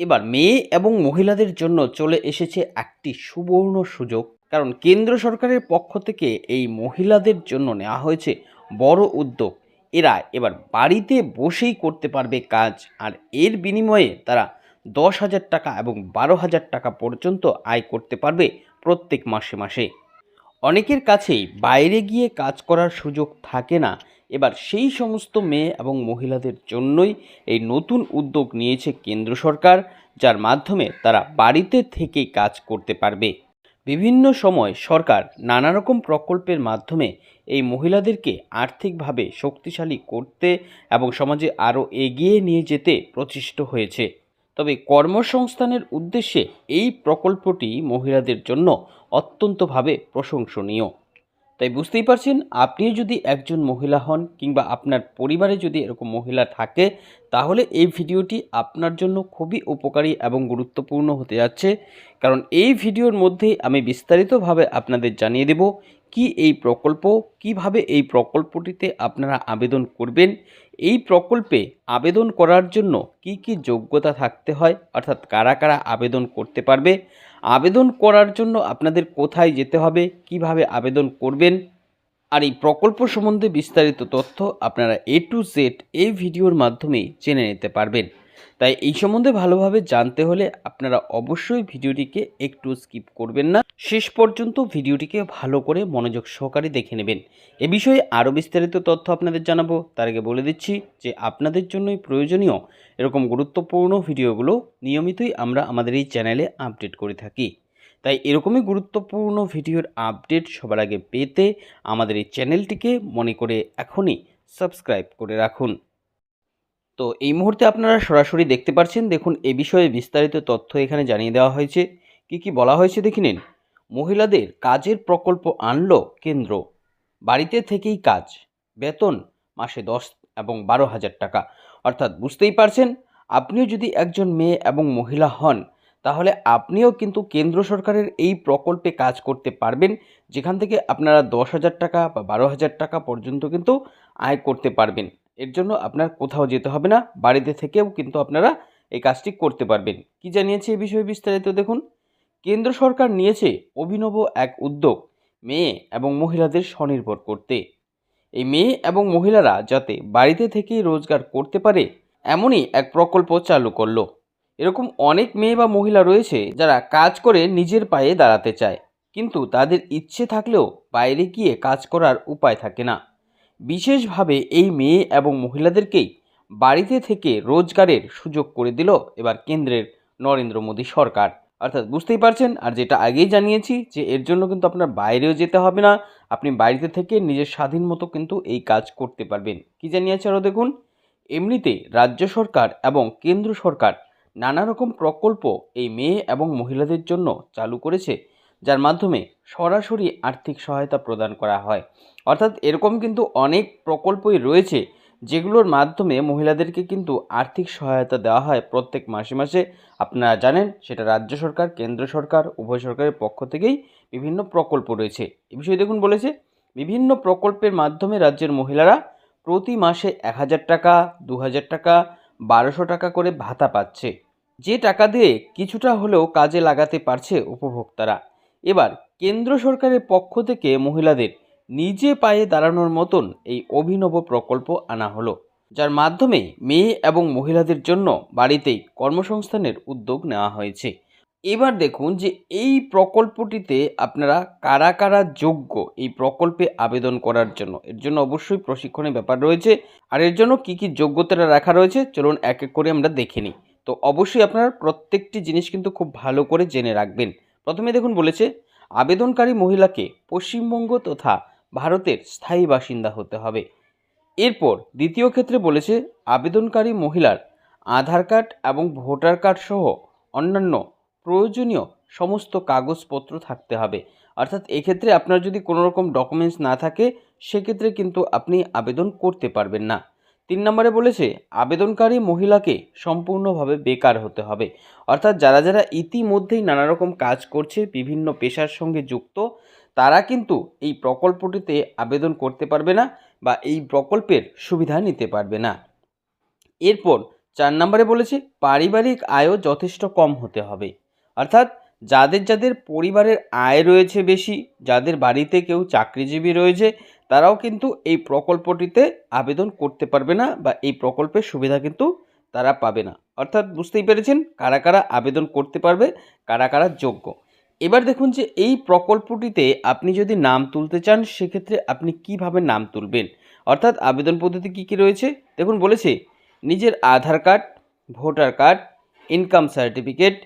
এবার মেয়ে এবং মহিলাদের জন্য চলে এসেছে একটি সুবর্ণ সুযোগ। কারণ কেন্দ্র সরকারের পক্ষ থেকে এই মহিলাদের জন্য নেওয়া হয়েছে বড় উদ্যোগ। এরা এবার বাড়িতে বসেই করতে পারবে কাজ। আর এর বিনিময়ে তারা দশ হাজার টাকা এবং বারো হাজার টাকা পর্যন্ত আয় করতে পারবে প্রত্যেক মাসে মাসে। অনেকের কাছেই বাইরে গিয়ে কাজ করার সুযোগ থাকে না। এবার সেই সমস্ত মেয়ে এবং মহিলাদের জন্যই এই নতুন উদ্যোগ নিয়েছে কেন্দ্র সরকার, যার মাধ্যমে তারা বাড়িতে থেকেই কাজ করতে পারবে। বিভিন্ন সময় সরকার নানা রকম প্রকল্পের মাধ্যমে এই মহিলাদেরকে আর্থিকভাবে শক্তিশালী করতে এবং সমাজে আরও এগিয়ে নিয়ে যেতে প্রচেষ্ট হয়েছে। তবে কর্মসংস্থানের উদ্দেশ্যে এই প্রকল্পটি মহিলাদের জন্য অত্যন্তভাবে প্রশংসনীয়। তাই বুঝতেই পারছেন, আপনি যদি একজন মহিলা হন কিংবা আপনার পরিবারে যদি এরকম মহিলা থাকে, তাহলে এই ভিডিওটি আপনার জন্য খুবই উপকারী এবং গুরুত্বপূর্ণ হতে যাচ্ছে। কারণ এই ভিডিওর মধ্যেই আমি বিস্তারিতভাবে আপনাদের জানিয়ে দেব কি এই প্রকল্প, কীভাবে এই প্রকল্পটিতে আপনারা আবেদন করবেন? এই প্রকল্পে আবেদন করার জন্য কি কি যোগ্যতা থাকতে হয়? অর্থাৎ কারা কারা আবেদন করতে পারবে? আবেদন করার জন্য আপনাদের কোথায় যেতে হবে? কীভাবে আবেদন করবেন? আর এই প্রকল্প সম্বন্ধে বিস্তারিত তথ্য আপনারা এ টু জেড এই ভিডিওর মাধ্যমেই জেনে নিতে পারবেন। তাই এই সম্বন্ধে ভালোভাবে জানতে হলে আপনারা অবশ্যই ভিডিওটিকে একটু স্কিপ করবেন না। শেষ পর্যন্ত ভিডিওটিকে ভালো করে মনোযোগ সহকারে দেখে নেবেন। এ বিষয়ে আরও বিস্তারিত তথ্য আপনাদের জানাব। তার আগে বলে দিচ্ছি যে আপনাদের জন্যই প্রয়োজনীয় এরকম গুরুত্বপূর্ণ ভিডিওগুলো নিয়মিতই আমরা আমাদের এই চ্যানেলে আপডেট করে থাকি। তাই এরকমই গুরুত্বপূর্ণ ভিডিওর আপডেট সবার আগে পেতে আমাদের এই চ্যানেলটিকে মনে করে এখনই সাবস্ক্রাইব করে রাখুন। তো এই মুহূর্তে আপনারা সরাসরি দেখতে পাচ্ছেন দেখুন এ বিষয়ে বিস্তারিত তথ্য এখানে জানিয়ে দেওয়া হয়েছে। কি কি বলা হয়েছে দেখে নিন। মহিলাদের কাজের প্রকল্প আনল কেন্দ্র। বাড়িতে থেকেই কাজ। বেতন মাসে দশ এবং বারো হাজার টাকা। অর্থাৎ বুঝতেই পারছেন, আপনিও যদি একজন মেয়ে এবং মহিলা হন, তাহলে আপনিও কিন্তু কেন্দ্র সরকারের এই প্রকল্পে কাজ করতে পারবেন, যেখান থেকে আপনারা দশ হাজার টাকা বা বারো হাজার টাকা পর্যন্ত কিন্তু আয় করতে পারবেন। এর জন্য আপনার কোথাও যেতে হবে না, বাড়িতে থেকেও কিন্তু আপনারা এই কাজটি করতে পারবেন। কি জানিয়েছে এই বিষয়ে বিস্তারিত দেখুন? কেন্দ্র সরকার নিয়েছে অভিনব এক উদ্যোগ, মেয়ে এবং মহিলাদের স্বনির্ভর করতে। এই মেয়ে এবং মহিলারা যাতে বাড়িতে থেকেই রোজগার করতে পারে, এমনই এক প্রকল্প চালু করল। এরকম অনেক মেয়ে বা মহিলা রয়েছে যারা কাজ করে নিজের পায়ে দাঁড়াতে চায়, কিন্তু তাদের ইচ্ছে থাকলেও বাইরে গিয়ে কাজ করার উপায় থাকে না। বিশেষভাবে এই মেয়ে এবং মহিলাদেরকেই বাড়িতে থেকে রোজগারের সুযোগ করে দিল এবার কেন্দ্রের নরেন্দ্র মোদী সরকার। অর্থাৎ বুঝতেই পারছেন, আর যেটা আগেই জানিয়েছি যে এর জন্য কিন্তু আপনার বাইরেও যেতে হবে না, আপনি বাড়িতে থেকে নিজের স্বাধীন মতো কিন্তু এই কাজ করতে পারবেন। কি জানিয়েছে আরও দেখুন, এমনিতে রাজ্য সরকার এবং কেন্দ্র সরকার নানা রকম প্রকল্প এই মেয়ে এবং মহিলাদের জন্য চালু করেছে। যার মাধ্যমে সরাসরি আর্থিক সহায়তা প্রদান করা হয়। অর্থাৎ এরকম কিন্তু অনেক প্রকল্পই রয়েছে, যেগুলোর মাধ্যমে মহিলাদেরকে কিন্তু আর্থিক সহায়তা দেওয়া হয় প্রত্যেক মাসে মাসে। আপনারা জানেন, সেটা রাজ্য সরকার, কেন্দ্র সরকার, উভয় সরকারের পক্ষ থেকেই বিভিন্ন প্রকল্প রয়েছে। এ বিষয়ে দেখুন বলেছে, বিভিন্ন প্রকল্পের মাধ্যমে রাজ্যের মহিলারা প্রতি মাসে এক হাজার টাকা, দু হাজার টাকা, বারোশো টাকা করে ভাতা পাচ্ছে। যে টাকা দিয়ে কিছুটা হলেও কাজে লাগাতে পারছে উপভোক্তারা। এবার কেন্দ্র সরকারের পক্ষ থেকে মহিলাদের নিজে পায়ে দাঁড়ানোর মতন এই অভিনব প্রকল্প আনা হলো, যার মাধ্যমে মেয়ে এবং মহিলাদের জন্য বাড়িতেই কর্মসংস্থানের উদ্যোগ নেওয়া হয়েছে। এবার দেখুন যে এই প্রকল্পটিতে আপনারা কারা কারা যোগ্য এই প্রকল্পে আবেদন করার জন্য। এর জন্য অবশ্যই প্রশিক্ষণের ব্যাপার রয়েছে। আর এর জন্য কী কী যোগ্যতাটা রাখা রয়েছে, চলুন এক এক করে আমরা দেখে নিই। তো অবশ্যই আপনার প্রত্যেকটি জিনিস কিন্তু খুব ভালো করে জেনে রাখবেন। প্রথমে দেখুন বলেছে, আবেদনকারী মহিলাকে পশ্চিমবঙ্গ তথা ভারতের স্থায়ী বাসিন্দা হতে হবে। এরপর দ্বিতীয় ক্ষেত্রে বলেছে, আবেদনকারী মহিলার আধার কার্ড এবং ভোটার কার্ড সহ অন্যান্য প্রয়োজনীয় সমস্ত কাগজপত্র থাকতে হবে। অর্থাৎ এক্ষেত্রে আপনার যদি কোনো রকম ডকুমেন্টস না থাকে, সেক্ষেত্রে কিন্তু আপনি আবেদন করতে পারবেন না। তিন নম্বরে বলেছে, আবেদনকারী মহিলাকে সম্পূর্ণভাবে বেকার হতে হবে। অর্থাৎ যারা যারা ইতিমধ্যেই নানা রকম কাজ করছে, বিভিন্ন পেশার সঙ্গে যুক্ত, তারা কিন্তু এই প্রকল্পটিতে আবেদন করতে পারবে না বা এই প্রকল্পের সুবিধা নিতে পারবে না। এরপর চার নম্বরে বলেছে, পারিবারিক আয়ও যথেষ্ট কম হতে হবে। অর্থাৎ যাদের যাদের পরিবারের আয় রয়েছে বেশি, যাদের বাড়িতে কেউ চাকরিজীবী রয়েছে তারাও কিন্তু এই প্রকল্পটিতে আবেদন করতে পারবে না বা এই প্রকল্পের সুবিধা কিন্তু তারা পাবে না। অর্থাৎ বুঝতেই পেরেছেন কারা কারা আবেদন করতে পারবে, কারা কারা যোগ্য। এবার দেখুন যে এই প্রকল্পটিতে আপনি যদি নাম তুলতে চান, সেক্ষেত্রে আপনি কীভাবে নাম তুলবেন? অর্থাৎ আবেদন পদ্ধতি কী কী রয়েছে? দেখুন বলেছে, নিজের Aadhaar card, voter card, income certificate,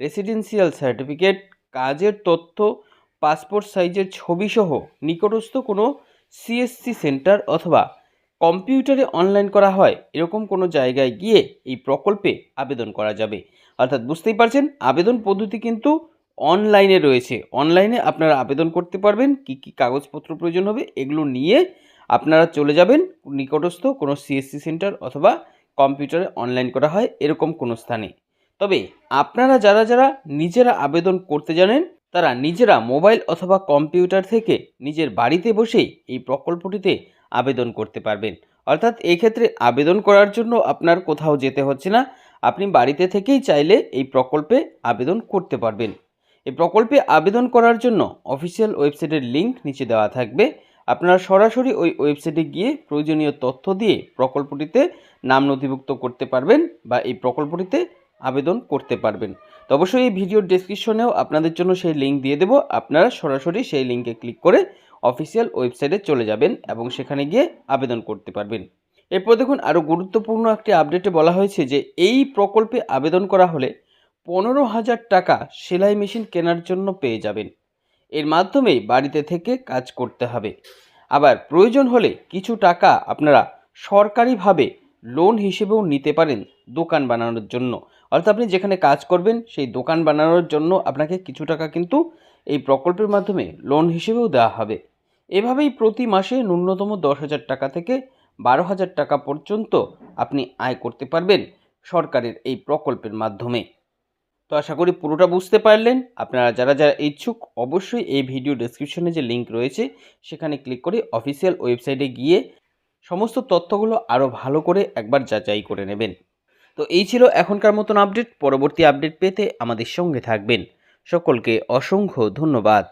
residential certificate, কাজের তথ্য, পাসপোর্ট সাইজের ছবিসহ নিকটস্থ কোনো সিএসসি সেন্টার অথবা কম্পিউটারে অনলাইন করা হয়, এরকম কোনো জায়গায় গিয়ে এই প্রকল্পে আবেদন করা যাবে। অর্থাৎ বুঝতেই পারছেন, আবেদন পদ্ধতি কিন্তু অনলাইনে রয়েছে। অনলাইনে আপনারা আবেদন করতে পারবেন, কি কি কাগজপত্র প্রয়োজন হবে এগুলো নিয়ে আপনারা চলে যাবেন, নিকটস্থ কোনো সিএসসি সেন্টার অথবা কম্পিউটারে অনলাইন করা হয়, এরকম কোনো স্থানে। তবে আপনারা যারা যারা নিজেরা আবেদন করতে জানেন তারা নিজেরা মোবাইল অথবা কম্পিউটার থেকে নিজের বাড়িতে বসেই এই প্রকল্পটিতে আবেদন করতে পারবেন। অর্থাৎ এক্ষেত্রে আবেদন করার জন্য আপনার কোথাও যেতে হচ্ছে না। আপনি বাড়িতে থেকেই চাইলে এই প্রকল্পে আবেদন করতে পারবেন। এই প্রকল্পে আবেদন করার জন্য অফিসিয়াল ওয়েবসাইটের লিংক নিচে দেওয়া থাকবে। আপনারা সরাসরি ওই ওয়েবসাইটে গিয়ে প্রয়োজনীয় তথ্য দিয়ে প্রকল্পটিতে নাম নথিভুক্ত করতে পারবেন বা এই প্রকল্পটিতে আবেদন করতে পারবেন। তো অবশ্যই এই ভিডিওর ডেসক্রিপশনেও আপনাদের জন্য সেই লিঙ্ক দিয়ে দেবো। আপনারা সরাসরি সেই লিঙ্কে ক্লিক করে অফিসিয়াল ওয়েবসাইটে চলে যাবেন এবং সেখানে গিয়ে আবেদন করতে পারবেন। এরপর দেখুন আরও গুরুত্বপূর্ণ একটি আপডেটে বলা হয়েছে যে, এই প্রকল্পে আবেদন করা হলে পনেরো হাজার টাকা সেলাই মেশিন কেনার জন্য পেয়ে যাবেন। এর মাধ্যমে বাড়িতে থেকে কাজ করতে হবে। আবার প্রয়োজন হলে কিছু টাকা আপনারা সরকারিভাবে লোন হিসেবেও নিতে পারেন দোকান বানানোর জন্য। অর্থাৎ আপনি যেখানে কাজ করবেন, সেই দোকান বানানোর জন্য আপনাকে কিছু টাকা কিন্তু এই প্রকল্পের মাধ্যমে লোন হিসেবেও দেওয়া হবে। এভাবেই প্রতি মাসে ন্যূনতম দশ হাজার টাকা থেকে বারো হাজার টাকা পর্যন্ত আপনি আয় করতে পারবেন সরকারের এই প্রকল্পের মাধ্যমে। তো আশা করি পুরোটা বুঝতে পারলেন। আপনারা যারা যারা ইচ্ছুক, অবশ্যই এই ভিডিও ডেসক্রিপশনে যে লিঙ্ক রয়েছে, সেখানে ক্লিক করে অফিসিয়াল ওয়েবসাইটে গিয়ে সমস্ত তথ্যগুলো আরও ভালো করে একবার যাচাই করে নেবেন। তো এই ছিল এখনকার মতন আপডেট পরবর্তী আপডেট পেতে আমাদের সঙ্গে থাকবেন। সকলকে অসংখ্য ধন্যবাদ।